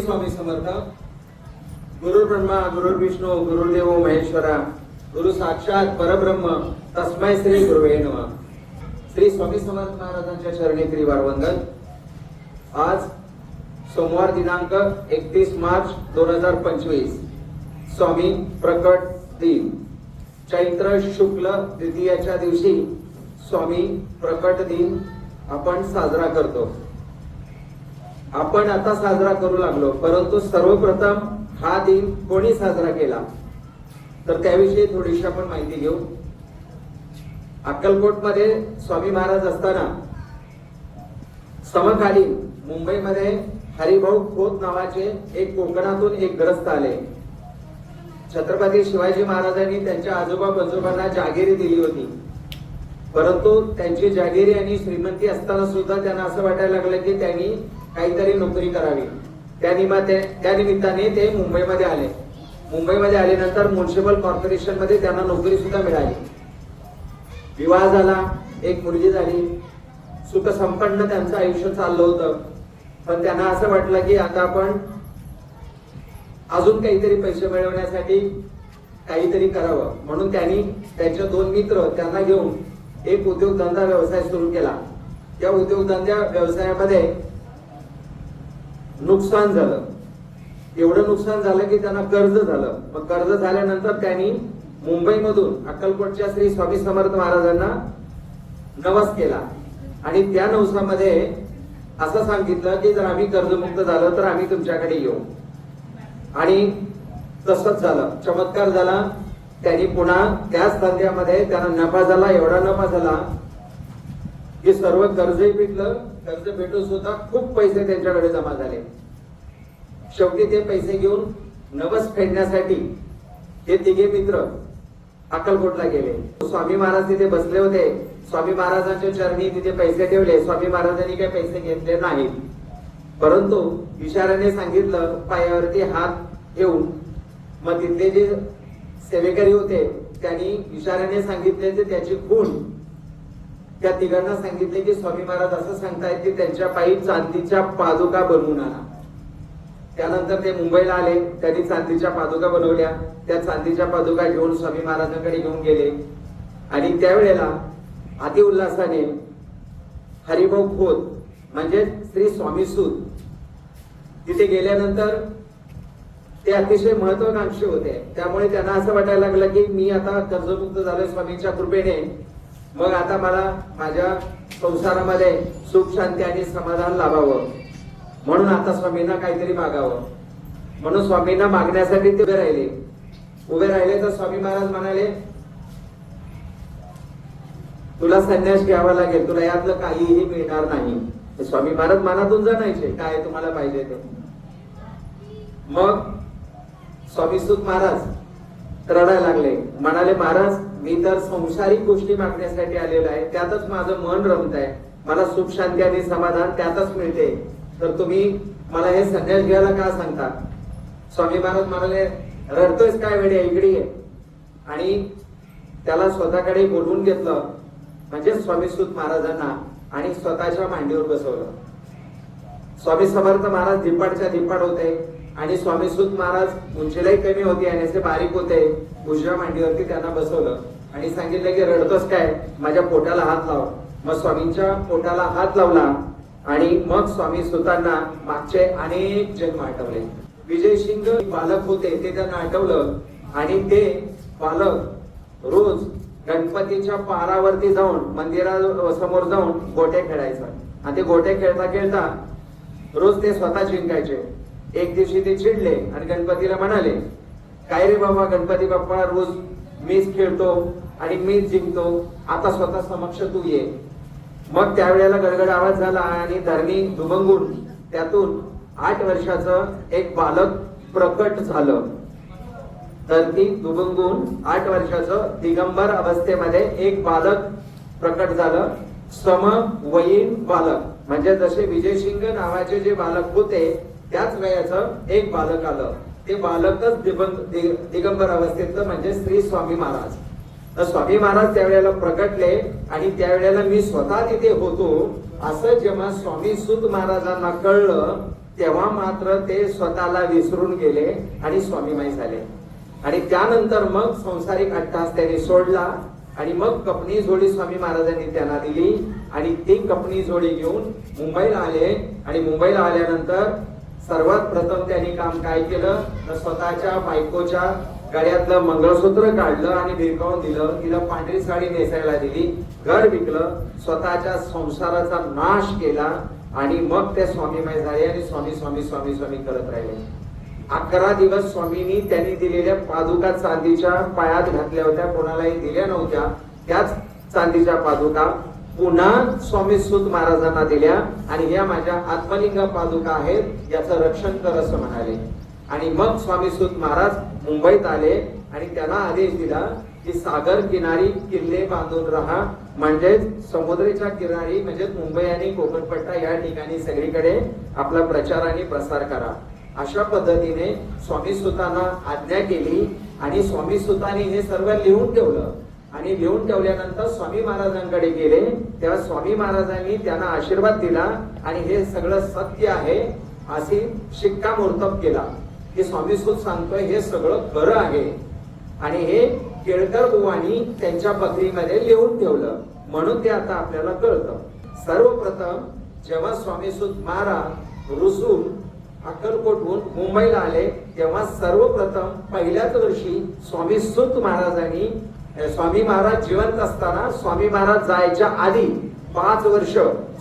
स्वामी समर्थ गुरु ब्रह्मा गुरु विष्णू गुरुदेव महेश्वरा गुरु साक्षात परब्रह्म तस्मय श्री गुरुवे नमः. श्री स्वामी समर्थ महाराजांच्या चरणी त्रिवार वंदन आज सोमवार दिनांक एकतीस मार्च दोन हजार पंचवीस स्वामी प्रकट दिन. चैत्र शुक्ल द्वितीयाच्या दिवशी स्वामी प्रकट दिन आपण साजरा करतो. आपण आता साजरा करू लागलो परंतु सर्वप्रथम हा दिन कोणी साजरा केला? तर त्याविषयी थोडीशी आपण माहिती घेऊ. अक्कलकोटमध्ये स्वामी महाराज असताना समकालीन मुंबईमध्ये हरिभाऊ खोत नावाचे एक कोकणातून एक ग्रस्त आले. छत्रपती शिवाजी महाराजांनी त्यांच्या आजोबा पंजोबांना जागिरी दिली होती. परंतु त्यांची जागिरी आणि श्रीमंती असताना सुद्धा त्यांना असं वाटायला लागलं की त्यांनी काहीतरी नोकरी करावी. त्या निमित्ते त्या निमित्ताने ते मुंबईमध्ये आले. मुंबईमध्ये आल्यानंतर म्युन्सिपल कॉर्पोरेशनमध्ये त्यांना नोकरी सुद्धा मिळाली. विवाह झाला एक मुलगी झाली. सुख संपन्न त्यांचं आयुष्य चाललं होतं. पण त्यांना असं वाटलं की आता आपण अजून काहीतरी पैसे मिळवण्यासाठी काहीतरी करावं. म्हणून त्यांनी त्यांचे दोन मित्र त्यांना घेऊन एक उद्योगधंदा व्यवसाय सुरू केला. त्या उद्योगधंद्या व्यवसायामध्ये नुकसान झालं. एवढं नुकसान झालं की त्यांना कर्ज झालं. मग कर्ज झाल्यानंतर त्यांनी मुंबईमधून अक्कलकोटच्या श्री स्वामी समर्थ महाराजांना नवस केला. आणि त्या नवसामध्ये असं सांगितलं की जर आम्ही कर्जमुक्त झालो तर आम्ही तुमच्याकडे येऊ. आणि तसंच झालं. चमत्कार झाला. त्यांनी पुन्हा त्याच धंद्यामध्ये त्यांना नफा झाला. एवढा नफा झाला हे सर्व कर्जही भेटलं कर्ज भेटून सुद्धा खूप पैसे त्यांच्याकडे जमा झाले. शेवटी ते पैसे घेऊन नवस फेडण्यासाठी हे तिघे मित्र अक्कलकोटला गेले. स्वामी महाराज तिथे बसले होते. स्वामी महाराजांच्या चरणी तिथे पैसे ठेवले. स्वामी महाराजांनी काही पैसे घेतले नाहीत. परंतु इशाऱ्याने सांगितलं पायावरती हात ठेवून. मग तिथले जे सेवेकरी होते त्यांनी इशाऱ्याने सांगितले ते त्याची खूण. त्या तिघांना सांगितले की स्वामी महाराज असं सांगतायत की त्यांच्या पायी चांदीच्या पादुका बनवून आणा. त्यानंतर ते मुंबईला आले त्यांनी चांदीच्या पादुका बनवल्या. त्या चांदीच्या पादुका घेऊन स्वामी महाराजांकडे घेऊन गेले. आणि त्यावेळेला अतिउल्हासाने हरिभाऊ खोत म्हणजे श्री स्वामी सूत तिथे गेल्यानंतर ते अतिशय महत्वाकांक्षी होते. त्यामुळे त्यांना असं वाटायला लागलं की मी आता कर्जमुक्त झालोय स्वामींच्या कृपेने. मग आता मला माझ्या संसारामध्ये सुख शांती आणि समाधान लाभावं. म्हणून आता स्वामींना काहीतरी मागावं. म्हणून स्वामींना मागण्यासाठी ते उभे राहिले. उभे राहिले तर स्वामी महाराज म्हणाले तुला संन्यास घ्यावा लागेल. तुला यातलं काहीही मिळणार नाही. स्वामी महाराज मनातून जाणायचे काय तुम्हाला पाहिजे ते? मग स्वामी सुत महाराज रडायला लागले. म्हणाले महाराज मी तर संसारिक गोष्टी मागण्यासाठी आलेलो आहे. त्यातच माझं मन रमत आहे. मला सुख शांती आणि समाधान त्यातच मिळते. तर तुम्ही मला हे संन्यास घ्यायला का सांगता? स्वामी महाराज म्हणाले रडतोयस काय वेळे इकडे ये. आणि त्याला स्वतःकडे बोलवून घेतलं. म्हणजे स्वामी सुत महाराजांना आणि स्वतःच्या मांडीवर बसवलं. स्वामी समर्थ महाराज धिप्पाडच्या धिप्पाड होते. आणि स्वामी सुत महाराज उंचीलाही कमी होती आणि असे बारीक होते. उजव्या मांडीवरती त्यांना बसवलं. आणि सांगितलं की रडतोस काय? माझ्या पोटाला हात लाव. मग स्वामींच्या पोटाला हात लावला आणि मग स्वामी सुतांना मागचे अनेक जन्म आठवले विजय सिंग बालक होते ते त्यांना आठवलं. आणि ते बालक रोज गणपतीच्या पारावरती जाऊन मंदिरा समोर जाऊन गोट्या खेळायचं. आणि ते गोट्या खेळता खेळता रोज ते स्वतः जिंकायचे. एक दिवशी ते चिडले आणि गणपतीला म्हणाले काय रे बाबा गणपती बाप्पा रोज मीच खेळतो आणि मीच जिंकतो आता स्वतः समक्ष तू ये. मग त्यावेळेला गडगड आवाज झाला आणि धरणी दुमंगून त्यातून आठ वर्षाचं एक बालक प्रकट झालं. तर ती दुबंगून आठ वर्षाचं दिगंबर अवस्थेमध्ये एक बालक प्रकट झालं. समवयीन बालक. म्हणजे जसे विजयसिंग नावाचे जे बालक होते त्याच वयाचं एक बालक आलं. ते बालकच दिबंग- दिगंबर अवस्थेतलं म्हणजे श्री स्वामी महाराज. तर स्वामी महाराज त्यावेळेला प्रकटले आणि त्यावेळेला मी स्वतः तिथे होतो. असं जेव्हा स्वामी सुत महाराजांना कळलं तेव्हा मात्र ते स्वतःला विसरून गेले आणि स्वामीमय झाले. आणि त्यानंतर मग संसारिक अट्टास त्यांनी सोडला आणि मग कपनी जोडी स्वामी महाराजांनी त्यांना दिली आणि ती कपनी जोडी घेऊन मुंबईला आले. आणि मुंबईला आल्यानंतर सर्वात प्रथम त्यांनी काम काय केलं? तर स्वतःच्या बायकोच्या गळ्यातलं मंगळसूत्र काढलं आणि भिरकावून दिलं. तिला पांढरी साडी नेसायला दिली. घर विकलं. स्वतःच्या संसाराचा नाश केला आणि मग ते स्वामीमय झाले आणि स्वामी स्वामी स्वामी स्वामी करत राहिले. अकरा दिवस स्वामींनी त्यांनी दिलेल्या पादुका चांदीच्या पायात घातल्या होत्या. कोणालाही दिल्या नव्हत्या. त्याच चांदीच्या पादुका पुन्हा स्वामी सुत महाराजांना दिल्या आणि या माझ्या आत्मलिंग पादुका आहेत याचं रक्षण कर असं म्हणाले. आणि मग स्वामी सुत महाराज मुंबईत आले आणि त्यांना आदेश दिला की सागर किनारी किल्ले बांधून राहा. म्हणजेच समुद्रीच्या किनारी म्हणजे मुंबई आणि कोकणपट्टा या ठिकाणी सगळीकडे आपला प्रचार आणि प्रसार करा. अशा पद्धतीने स्वामी सुतांना आज्ञा केली आणि स्वामी सुतांनी हे सर्व लिहून ठेवलं. आणि लिहून ठेवल्यानंतर स्वामी महाराजांकडे गेले. तेव्हा स्वामी महाराजांनी त्यांना आशीर्वाद दिला आणि हे सगळं सत्य आहे अशी शिक्कामोर्तब केला. की स्वामी सुत सांगतोय हे सगळं खरं आहे. आणि हे केळकर बुवानी त्यांच्या पत्रीमध्ये लिहून ठेवलं. म्हणून ते आता आपल्याला कळतं. सर्वप्रथम जेव्हा स्वामी सुत महाराज रुसून अक्कलकोटहून मुंबईला आले तेव्हा सर्वप्रथम पहिल्याच वर्षी स्वामी सुत महाराजांनी स्वामी महाराज जिवंत असताना स्वामी महाराज जायच्या आधी पाच वर्ष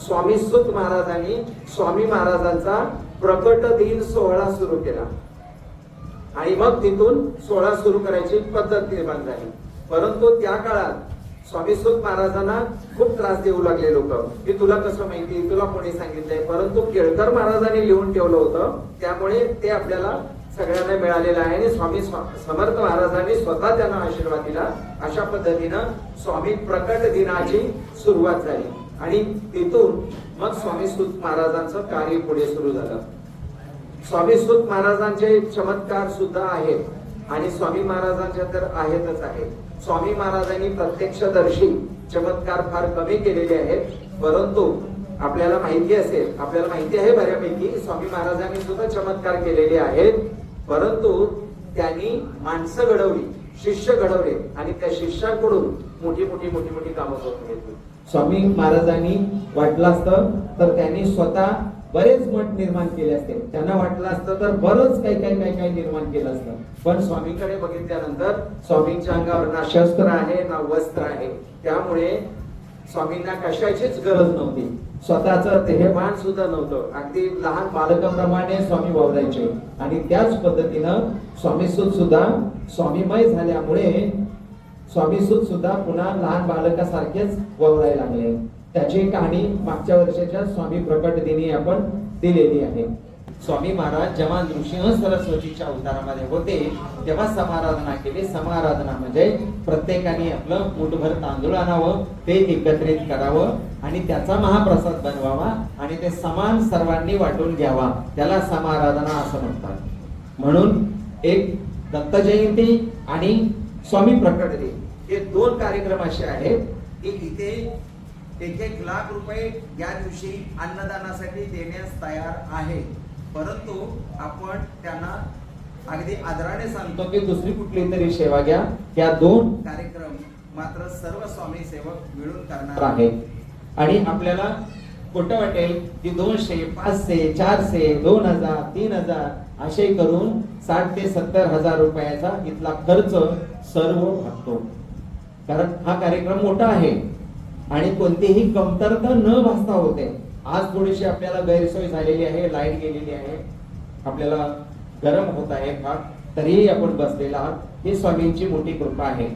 स्वामी सुत महाराजांनी स्वामी महाराजांचा प्रकट दिन सोहळा सुरू केला. आणि मग तिथून सोहळा सुरू करायची पद्धत निर्माण झाली. परंतु त्या काळात स्वामी सुत महाराजांना खूप त्रास देऊ लागले लोक. की तुला कसं माहिती? तुला कोणी सांगितलंय? परंतु केळकर महाराजांनी लिहून ठेवलं होतं. त्यामुळे ते आपल्याला सगळ्यांना मिळालेलं आहे आणि स्वामी समर्थ महाराजांनी स्वतः त्यांना आशीर्वाद दिला. अशा पद्धतीनं स्वामी प्रकट दिनाची सुरुवात झाली. आणि तिथून मग स्वामी सुत महाराजांचं कार्य पुढे सुरू झालं. स्वामी सुत महाराजांचे चमत्कार सुद्धा आहेत. आणि स्वामी महाराजांच्या तर आहेतच आहेत स्वामी महाराजांनी प्रत्यक्षदर्शी चमत्कार फार कमी केलेले आहेत. परंतु आपल्याला माहिती असेल आपल्याला माहिती आहे बऱ्यापैकी स्वामी महाराजांनी सुद्धा चमत्कार केलेले आहेत. परंतु त्यांनी माणसं घडवली शिष्य घडवले आणि त्या शिष्याकडून मोठी मोठी मोठी मोठी कामं करून घेतली. स्वामी महाराजांनी वाटलं असतं तर त्यांनी स्वतः बरेच मठ निर्माण केले असते. त्यांना वाटलं असतं तर बरंच काही काही काही काही निर्माण केलं असतं. पण स्वामीकडे बघितल्यानंतर स्वामींच्या अंगावर ना शस्त्र आहे ना वस्त्र आहे. त्यामुळे स्वामींना कशाचीच गरज नव्हती. स्वतःच देहभान सुद्धा नव्हतं. अगदी लहान बालकाप्रमाणे स्वामी वावरायचे. आणि त्याच पद्धतीनं स्वामीसुद सुद्धा स्वामीमय झाल्यामुळे स्वामीसुत सुद्धा पुन्हा लहान बालकासारखेच वावरायला लागले. त्याची कहाणी मागच्या वर्षाच्या स्वामी प्रकट दिनी आपण दिलेली आहे. स्वामी महाराज जेव्हा नृसिंह सरस्वतीच्या अवतारामध्ये होते तेव्हा समाराधना केली. समाराधना म्हणजे प्रत्येकाने आपलं मुठभर तांदूळ आणावं ते एकत्रित करावं आणि त्याचा महाप्रसाद बनवावा आणि ते समान सर्वांनी वाटून घ्यावा. त्याला समाराधना असं म्हणतात. म्हणून एक दत्त जयंती आणि स्वामी प्रकट दिन हे दोन कार्यक्रम असे आहेत की इथे एक एक लाख रुपये या दिवशी अन्नदानासाठी देण्यास तयार आहे. परंतु आपण त्यांना अगदी आदराने सांगतो की दुसरी कुठली तरी सेवा घ्या. त्या दोन कार्यक्रम मात्र सर्व स्वामी सेवक मिळून करणार आहेत. आणि आपल्याला खोटं वाटेल की दोनशे पाचशे चारशे दोन हजार तीन हजार असे करून साठ ते सत्तर हजार रुपयाचा इथला खर्च सर्व भागतो कारण हा कार्यक्रम मोठा आहे. आणि कोणतीही कमतरता न भासता होते. आज थोडीशी आपल्याला गैरसोय झालेली आहे लाइट गेलेली आहे. आपल्याला गरम होत आहे फार तरीही आपण बसलेला आहात. ही स्वामींची मोठी कृपा आहे.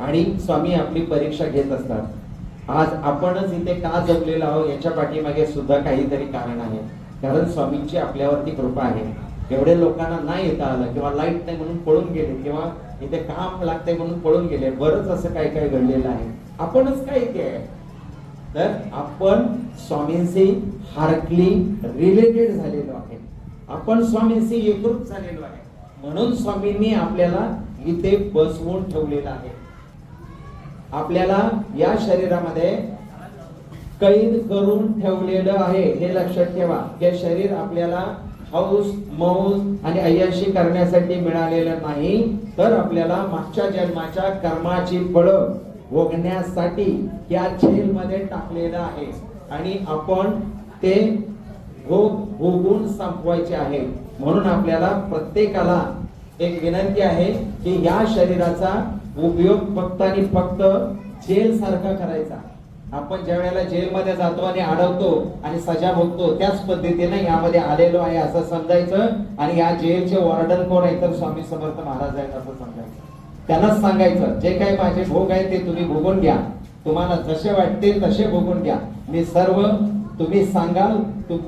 आणि स्वामी आपली परीक्षा घेत असतात. आज आपणच इथे का जगलेलो आहोत याच्या पाठीमागे सुद्धा काहीतरी कारण आहे. कारण स्वामींची आपल्यावरती कृपा आहे. एवढे लोकांना नाही येता आलं किंवा लाइट नाही म्हणून पळून गेले किंवा इथे काम लागते म्हणून पळून गेले. बरंच असं काय काय घडलेलं आहे. आपणच काय इथे आहे? तर आपण स्वामींशी हार्कली रिलेटेड झालेलो आहे. आपण स्वामींशी एकरूप झालेलो आहे. म्हणून स्वामींनी आपल्याला इथे बसवून ठेवलेलं आहे. आपल्याला या शरीरामध्ये कैद करून ठेवलेलं आहे. हे लक्षात ठेवा. हे शरीर आपल्याला हौस मौज आणि अय्याशी करण्यासाठी मिळालेलं नाही. तर आपल्याला मागच्या जन्माच्या कर्माची फळं भोगण्यासाठी या जेलमध्ये टाकलेलं आहे. आणि आपण ते भोग भोगून संपवायचे आहे. म्हणून आपल्याला प्रत्येकाला एक विनंती आहे की या शरीराचा उपयोग फक्त आणि फक्त जेल सारखा करायचा. आपण ज्या वेळेला जेलमध्ये जातो आणि अडवतो आणि सजा भोगतो त्याच पद्धतीने यामध्ये आलेलो आहे असं समजायचं. आणि या जेलचे वॉर्डन कोण आहे? तर स्वामी समर्थ महाराज आहेत असं समजायचं. त्यांनाच सांगायचं जे काही माझे भोग आहे ते तुम्ही भोगून घ्या. तुम्हाला जसे वाटतील तसे भोगून घ्या. मी सर्व तुम्ही सांगाल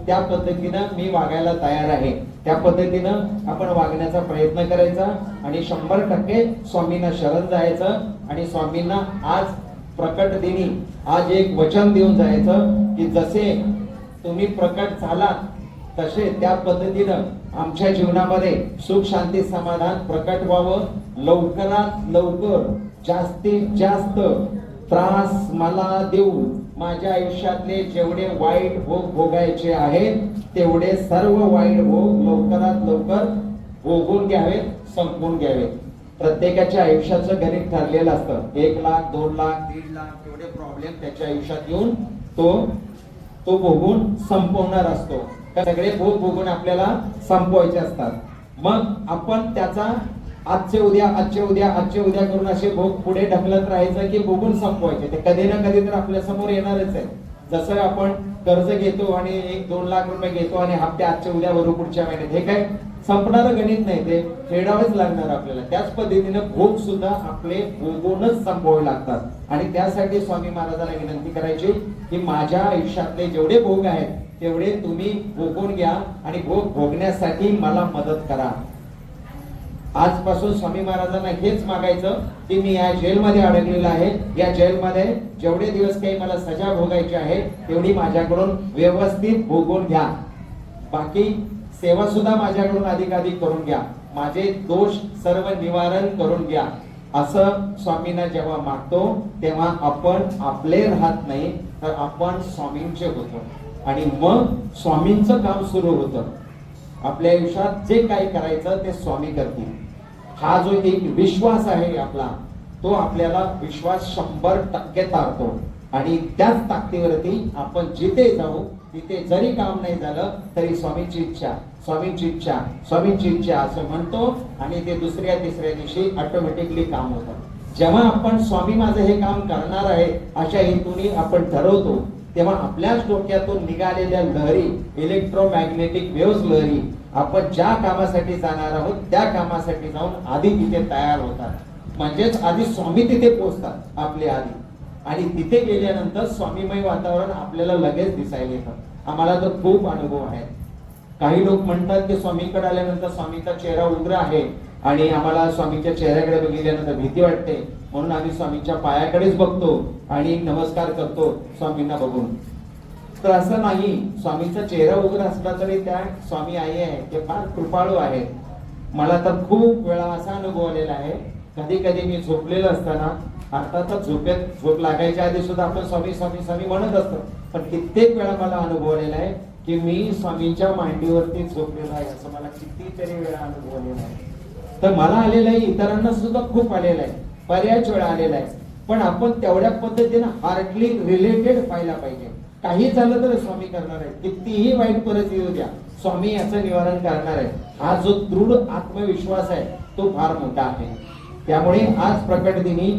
त्या पद्धतीनं मी वागायला तयार आहे. त्या पद्धतीनं आपण वागण्याचा प्रयत्न करायचा आणि शंभर टक्के स्वामींना शरण जायचं आणि स्वामींना आज प्रकट दिनी आज एक वचन देऊन जायचं की जसे तुम्ही प्रकट झालात तसे त्या पद्धतीनं आमच्या जीवनामध्ये सुख शांती समाधान प्रकट व्हावं. लवकरात लवकर जास्तीत जास्त त्रास मला देऊ माझ्या आयुष्यातले जेवढे वाईट भोग भोगायचे आहेत तेवढे सर्व वाईट भोग लवकरात लवकर भोगून घ्यावेत संपवून घ्यावेत. प्रत्येकाच्या आयुष्याचं गणित ठरलेलं असतं. एक लाख दोन लाख दीड लाख एवढे प्रॉब्लेम त्याच्या आयुष्यात येऊन तो तो भोगून संपवणार असतो. तर सगळे भोग भोगून आपल्याला संपवायचे असतात. मग आपण त्याचा आजचे उद्या आजचे उद्या आजचे उद्या करून असे भोग पुढे ढकलत राहायचं की भोगून संपवायचे. ते कधी ना कधी तर आपल्यासमोर येणारच आहे. जसं आपण कर्ज घेतो आणि एक दोन लाख रुपये घेतो आणि हप्ते आजच्या उद्या भरू पुढच्या महिन्यात. हे काय संपणारं गणित नाही ते फेडावेच लागणार आपल्याला. त्याच पद्धतीने भोग सुद्धा आपले भोगूनच संपवावे लागतात. आणि त्यासाठी स्वामी महाराजांना विनंती करायची की माझ्या आयुष्यातले जेवढे भोग आहेत तेवढे तुम्ही भोगून घ्या आणि भोग भोगण्यासाठी मला मदत करा. आजपासून स्वामी महाराजांना हेच मागायचं की मी या जेलमध्ये अडकलेलं आहे. या जेलमध्ये जेवढे दिवस काही मला सजा भोगायची आहे तेवढी माझ्याकडून व्यवस्थित भोगून घ्या. बाकी सेवा सुद्धा माझ्याकडून अधिकाधिक करून घ्या. माझे दोष सर्व निवारण करून घ्या. असं स्वामींना जेव्हा मागतो तेव्हा आपण आपले राहत नाही तर आपण स्वामींचे होतो. आणि मग स्वामींचं काम सुरू होतं. आपल्या आयुष्यात जे काही करायचं ते स्वामी करतील. हा जो एक विश्वास आहे आपला तो आपल्याला विश्वास शंभर टक्के तारतो. आणि त्याच ताकदीवरती आपण जिथे जाऊ तिथे जरी काम नाही झालं तरी स्वामीची इच्छा स्वामीची इच्छा स्वामीची इच्छा असं म्हणतो आणि ते दुसऱ्या तिसऱ्या दिवशी ऑटोमॅटिकली काम होतं. जेव्हा आपण स्वामी माझं हे काम करणार आहे अशा हेतूने आपण ठरवतो. तेव्हा आपल्याच डोक्यातून निघालेल्या लहरी इलेक्ट्रोमॅग्नेटिक वेव्स लहरी आपण ज्या कामासाठी जाणार आहोत त्या कामासाठी जाऊन आधी तिथे तयार होतात. म्हणजेच आधी स्वामी तिथे पोहोचतात आपले आधी. आणि तिथे गेल्यानंतर स्वामीमय वातावरण आपल्याला लगेच दिसायला येतं. आम्हाला तर खूप अनुभव आहे. काही लोक म्हणतात की स्वामीकडे आल्यानंतर स्वामीचा चेहरा उग्र आहे आणि आम्हाला स्वामीच्या चेहऱ्याकडे बघितल्यानंतर भीती वाटते. म्हणून आम्ही स्वामीच्या पायाकडेच बघतो आणि नमस्कार करतो स्वामींना बघून. तर असं नाही स्वामीचा चेहरा उघड असला तरी त्या स्वामी आई आहे ते फार कृपाळू आहेत. मला तर खूप वेळा असा अनुभव आलेला आहे कधी कधी मी झोपलेलो असताना अर्थातच झोपेत झोप लागायच्या आधी सुद्धा आपण स्वामी स्वामी स्वामी म्हणत असतो. पण कित्येक वेळा मला अनुभव आलेला आहे की मी स्वामींच्या मांडीवरती झोपलेलो आहे असं मला कितीतरी वेळा अनुभव आलेला आहे. तर मला आलेलं आहे इतरांना सुद्धा खूप आलेलं आहे. बऱ्याच वेळा आलेला आहे. पण आपण तेवढ्या पद्धतीनं हार्टली रिलेटेड व्हायला पाहिजे. काही झालं तर स्वामी करणार आहे कितीही वाईट परिस्थिती येऊ द्या स्वामी याचं निवारण करणार आहे हा जो दृढ आत्मविश्वास आहे तो फार मोठा आहे. त्यामुळे आज प्रकट दिनी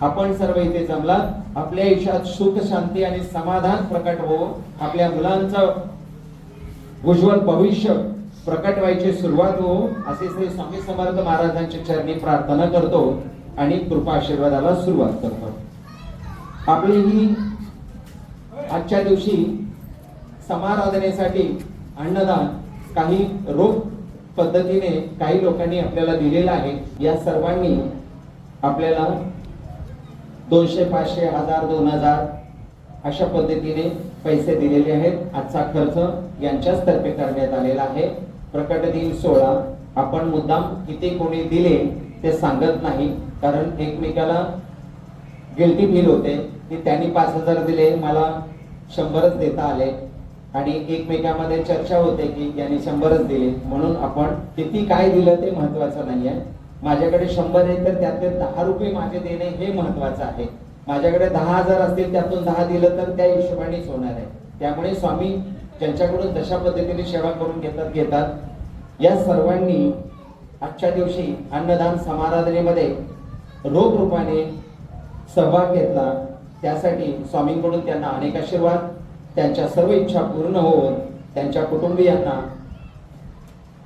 आपण सर्व इथे जमला. आपल्या आयुष्यात सुख शांती आणि समाधान प्रकट हो आपल्या मुलांचं उज्ज्वल भविष्य प्रकट व्हायची सुरुवात हो असे श्री स्वामी समर्थ महाराजांच्या चरणी प्रार्थना करतो. आणि कृपा आशीर्वादाला सुरुवात करतो. आपली ही आजच्या दिवशी समाराधनेसाठी अन्नदान काही रोख पद्धतीने काही लोकांनी आपल्याला दिलेलं आहे. या सर्वांनी आपल्याला दोनशे पाचशे हजार दोन हजार अशा पद्धतीने पैसे दिलेले आहेत. आजचा खर्च यांच्याच तर्फे करण्यात आलेला आहे. प्रकट दिन सोहळा आपण मुद्दाम किती कोणी दिले ते सांगत नाही. कारण एकमेकाला गिल्टी फील होते की त्यांनी पाच हजार दिले मला शंभरच देता आले. आणि एकमेकामध्ये चर्चा होते की यांनी शंभरच दिले. म्हणून आपण किती काय दिलं ते महत्वाचं आहे माझ्याकडे शंभर आहे तर त्यातले दहा रुपये माझे देणे हे महत्वाचं आहे. माझ्याकडे दहा हजार असतील त्यातून दहा दिलं तर त्या हिशोबानेच होणार आहे. त्यामुळे स्वामी ज्यांच्याकडून जशा पद्धतीने सेवा करून घेतात घेतात. या सर्वांनी आजच्या दिवशी अन्नदान समाराधनेमध्ये रोख रूपाने सहभाग घेतला. त्यासाठी स्वामींकडून त्यांना अनेक आशीर्वाद त्यांच्या सर्व इच्छा पूर्ण होऊन त्यांच्या कुटुंबियांना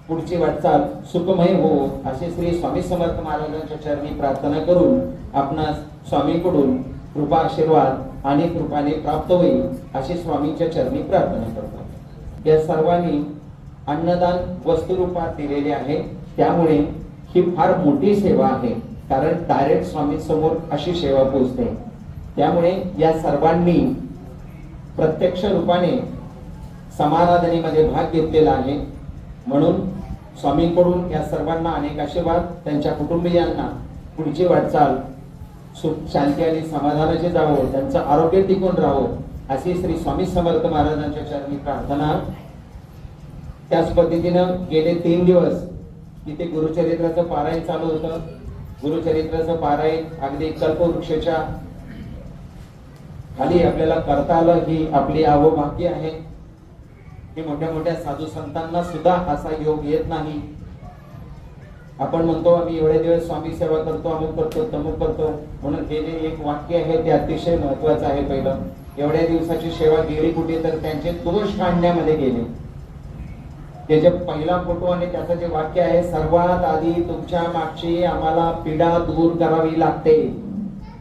पुढची वाटचाल सुखमय हो असे श्री स्वामी समर्थ महाराजांच्या चरणी प्रार्थना करून आपणास स्वामींकडून कृपा आशीर्वाद आणि कृपाने प्राप्त होईल अशी स्वामींच्या चरणी प्रार्थना करतो. या सर्वांनी अन्नदान वस्तुरूपात दिलेले आहे. त्यामुळे ही फार मोठी सेवा आहे कारण डायरेक्ट स्वामी समोर अशी सेवा पोचते त्यामुळे या सर्वांनी प्रत्यक्ष रूपाने समाराधनेमध्ये भाग घेतलेला आहे. म्हणून स्वामींकडून या सर्वांना अनेक आशीर्वाद त्यांच्या कुटुंबियांना पुढची वाटचाल सुख शांती आणि समाधानाचे जावो त्यांचं आरोग्य टिकून राहो अशी श्री स्वामी समर्थ महाराजांच्या चरणी प्रार्थना. त्याच पद्धतीनं गेले तीन दिवस तिथे गुरुचरित्राचं पारायण चालू होतं. गुरुचरित्राचं पारायण अगदी कल्पवृक्षाच्या खाली आपल्याला करता आलं ही आपली आवभाग्य आहे. हे मोठ्या मोठ्या साधू संतांना सुद्धा असा योग येत नाही. आपण म्हणतो आम्ही एवढे दिवस स्वामी सेवा करतो अमुक करतो तमुक करतो. म्हणून हे जे एक वाक्य आहे ते अतिशय महत्वाचं आहे पहिलं. एवढ्या दिवसाची सेवा गेली कुठे तर त्यांचे दोष काढण्यामध्ये गेले. त्याचे पहिला फोटो आणि त्याचं जे वाक्य आहे सर्वात आधी तुमच्या मागची आम्हाला पीडा दूर करावी लागते.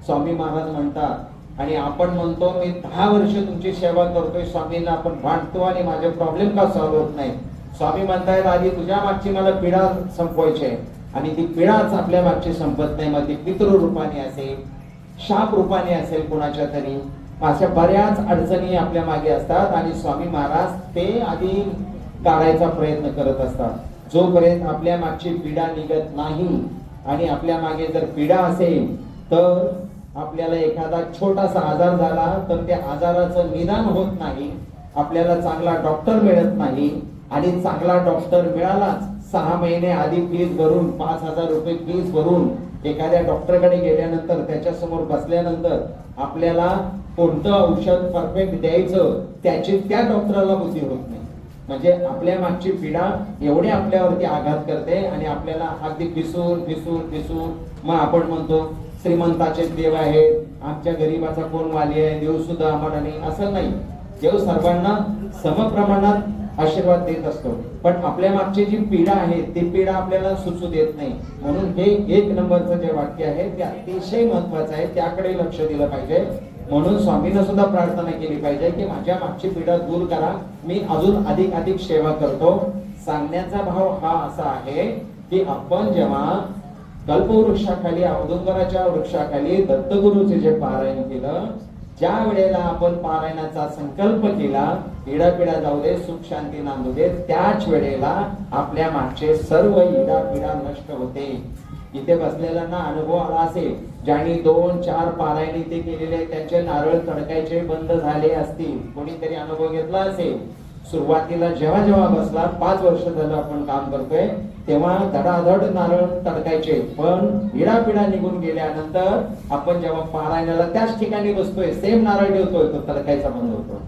स्वामी महाराज म्हणतात. आणि आपण म्हणतो मी दहा वर्ष तुमची सेवा करतोय स्वामींना आपण भांडतो आणि माझे प्रॉब्लेम का सॉल्व्ह होत नाही स्वामी म्हणतायत आधी तुझ्या मागची मला पीडा संपवायची आहे आणि ती पीडाच आपल्या मागची संपत नाही. मग ती पितृ रूपाने असेल शाप रूपाने असेल कोणाच्या तरी. अशा बऱ्याच अडचणी आपल्या मागे असतात आणि स्वामी महाराज ते आधी काढायचा प्रयत्न करत असतात. जोपर्यंत आपल्या मागची पीडा निघत नाही आणि आपल्या मागे जर पीडा असेल तर आपल्याला एखादा छोटासा आजार झाला तर त्या आजाराचं निदान होत नाही आपल्याला चांगला डॉक्टर मिळत नाही आणि चांगला डॉक्टर मिळालाच सहा महिने आधी फीस भरून पाच हजार रुपये फीस भरून एखाद्या डॉक्टरकडे गेल्यानंतर त्याच्यासमोर बसल्यानंतर आपल्याला कोणतं औषध परफेक्ट द्यायचं त्याची त्या डॉक्टरला बुद्धी होत नाही. म्हणजे आपल्या मागची पिढा एवढी आपल्यावरती आघात करते आणि आपल्याला अगदी पिसून पिसून पिसून मग आपण म्हणतो श्रीमंताचे देव आहेत आमच्या गरीबाचा कोण वाली आहे देव सुद्धा आम्हाला नाही असं नाही. देव सर्वांना समप्रमाणात आशीर्वाद देत असतो. पण आपल्या मागची जी पीडा आहे ती पीडा आपल्याला सुचू देत नाही. म्हणून हे एक नंबरचं जे वाक्य आहे ते अतिशय महत्वाचं आहे त्याकडे लक्ष दिलं पाहिजे. म्हणून स्वामींना सुद्धा प्रार्थना केली पाहिजे की माझ्या मागची पीडा दूर करा. मी अजून अधिक अधिक सेवा करतो. सांगण्याचा भाव हा असा आहे की आपण जेव्हा कल्पवृक्षाखाली औदुंबराच्या वृक्षाखाली दत्तगुरूचे जे पारायण केलं ज्या वेळेला आपण पारायणाचा संकल्प केला इडापिडा जाऊ दे सुख शांती नांदू दे त्याच वेळेला आपल्या मागचे सर्व इडापिडा नष्ट होते. इथे बसलेल्यांना अनुभव आला असेल ज्यांनी दोन चार पारायणी ते केलेले त्यांचे नारळ तडकायचे बंद झाले असतील. कोणीतरी अनुभव घेतला असेल? सुरुवातीला जेव्हा जेव्हा बसला पाच वर्ष झालं आपण काम करतोय तेव्हा धडाधड नारळ तडकायचे. पण पिढा निघून गेल्यानंतर आपण जेव्हा पारायणाला त्याच ठिकाणी बसतोय सेम नारळ ठेवतोय तो तडकायचा बंद होतो.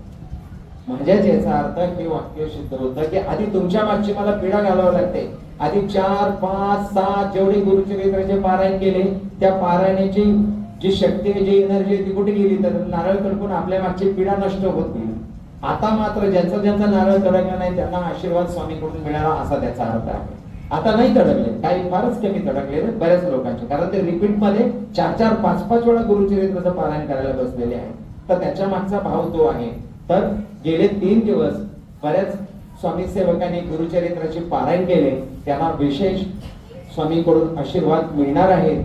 म्हणजेच याचा अर्थ हे वाक्य सिद्ध होतं की आधी तुमच्या मागची मला पिढा घालावं लागते. आधी चार पाच सात जेवढे गुरुचरित्राचे पारायण केले त्या पारायणाची जी शक्ती जी एनर्जी ती कुठे गेली? तर नारळ तडकून आपल्या मागची पिढा नष्ट होत गेली. आता मात्र ज्यांचा ज्यांचा नारळ तडकला नाही त्यांना आशीर्वाद स्वामीकडून मिळाला असा त्याचा अर्थ आहे. आता नाही तडकले काही फारच कमी तडकले बऱ्याच लोकांचे. कारण ते रिपीटमध्ये चार चार पाच पाच वेळा गुरुचरित्राचं पारायण करायला बसलेले आहे तर त्याच्या मागचा भाव तो आहे. तर गेले तीन दिवस बऱ्याच स्वामी सेवकांनी गुरुचरित्राचे पारायण केले. त्यांना विशेष स्वामीकडून आशीर्वाद मिळणार आहे.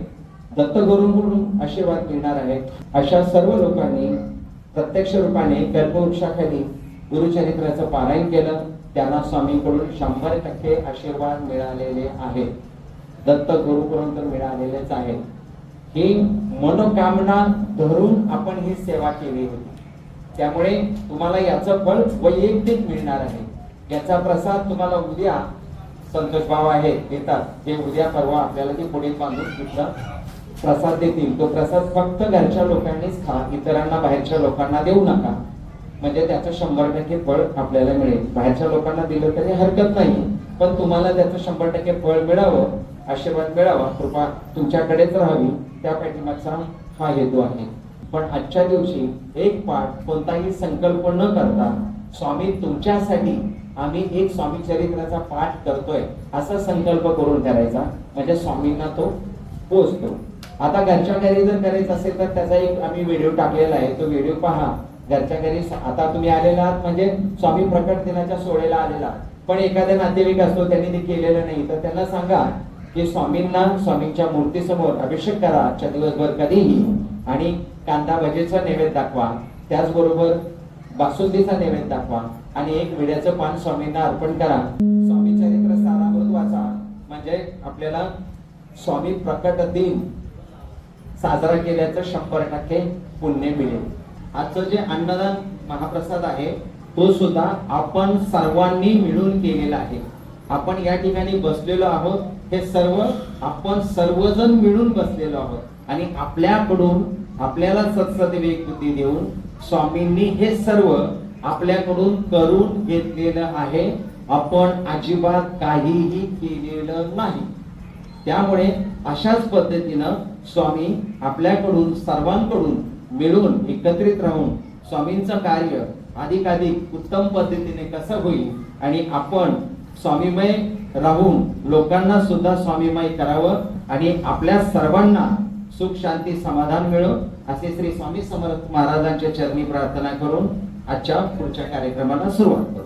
दत्तगुरूंकडून आशीर्वाद मिळणार आहे. अशा सर्व लोकांनी प्रत्यक्ष रूपाने कल्पवृक्षाखाली गुरुचरित्राचं पारायण केलं. त्यांना स्वामींकडून शंभर टक्के आशीर्वाद मिळालेले आहेत दत्त गुरुकडून तर मिळालेलेच आहेत ही मनोकामना धरून आपण ही सेवा केली होती. त्यामुळे तुम्हाला याचं फळ वैयक्तिक मिळणार आहे. याचा प्रसाद तुम्हाला उद्या संतोष भाव आहे देतात. हे उद्या परवा आपल्याला ते पुढे बांधून तिथला प्रसाद देतील. तो प्रसाद फक्त घरच्या लोकांनीच खा इतरांना बाहेरच्या लोकांना देऊ नका. म्हणजे त्याचं शंभर टक्के फळ आपल्याला मिळेल. बाहेरच्या लोकांना दिलं तरी हरकत नाही पण तुम्हाला त्याचं शंभर टक्के फळ मिळावं आशीर्वाद मिळावा कृपा तुमच्याकडेच राहावी त्या पाठिंबाचा हा हेतू आहे. पण आजच्या दिवशी एक पाठ कोणताही संकल्प न करता स्वामी तुमच्यासाठी आम्ही एक स्वामी चरित्राचा पाठ करतोय असा संकल्प करून करायचा. म्हणजे स्वामींना तो पोचतो आता घरच्या घरी जर करायचं असेल तर त्याचा एक आम्ही व्हिडिओ टाकलेला आहे. तो व्हिडिओ पहा. घरच्या घरी आता तुम्ही आलेला आहात म्हणजे स्वामी प्रकट दिनाच्या सोहळ्याला आलेला पण एखादा नातेवाईक असतो त्यांनी ते केलेलं नाही. तर त्यांना सांगा की स्वामींना स्वामींच्या मूर्तीसमोर अभिषेक करा. आजच्या दिवसभर कधीही. आणि कांदा भजेचा नैवेद्य दाखवा. त्याचबरोबर बासुंदीचा नैवेद्य दाखवा. आणि एक विड्याचं पान स्वामींना अर्पण करा. स्वामी चरित्र सारामृत वाचा. म्हणजे आपल्याला स्वामी प्रकट दिन साजरा केल्याचं शंभर टक्के पुण्य मिळेल. आजचं जे अन्नदान महाप्रसाद आहे तो सुद्धा आपण सर्वांनी मिळून केलेला आहे. आपण या ठिकाणी बसलेलो आहोत हे सर्व आपण सर्वजण मिळून बसलेलो आहोत. आणि आपल्याकडून आपल्याला सत्सदेव बुद्धी देऊन स्वामींनी हे सर्व आपल्याकडून करून घेतलेलं आहे. आपण अजिबात काहीही केलेलं नाही. त्यामुळे अशाच पद्धतीनं स्वामी आपल्याकडून सर्वांकडून मिळून एकत्रित राहून स्वामींचं कार्य अधिकाधिक उत्तम पद्धतीने कसं होईल आणि आपण स्वामीमय राहून लोकांना सुद्धा स्वामीमय करावं आणि आपल्या सर्वांना सुख शांती समाधान मिळो असे श्री स्वामी समर्थ महाराजांच्या चरणी प्रार्थना करून आजच्या पुढच्या कार्यक्रमाला सुरुवात करू.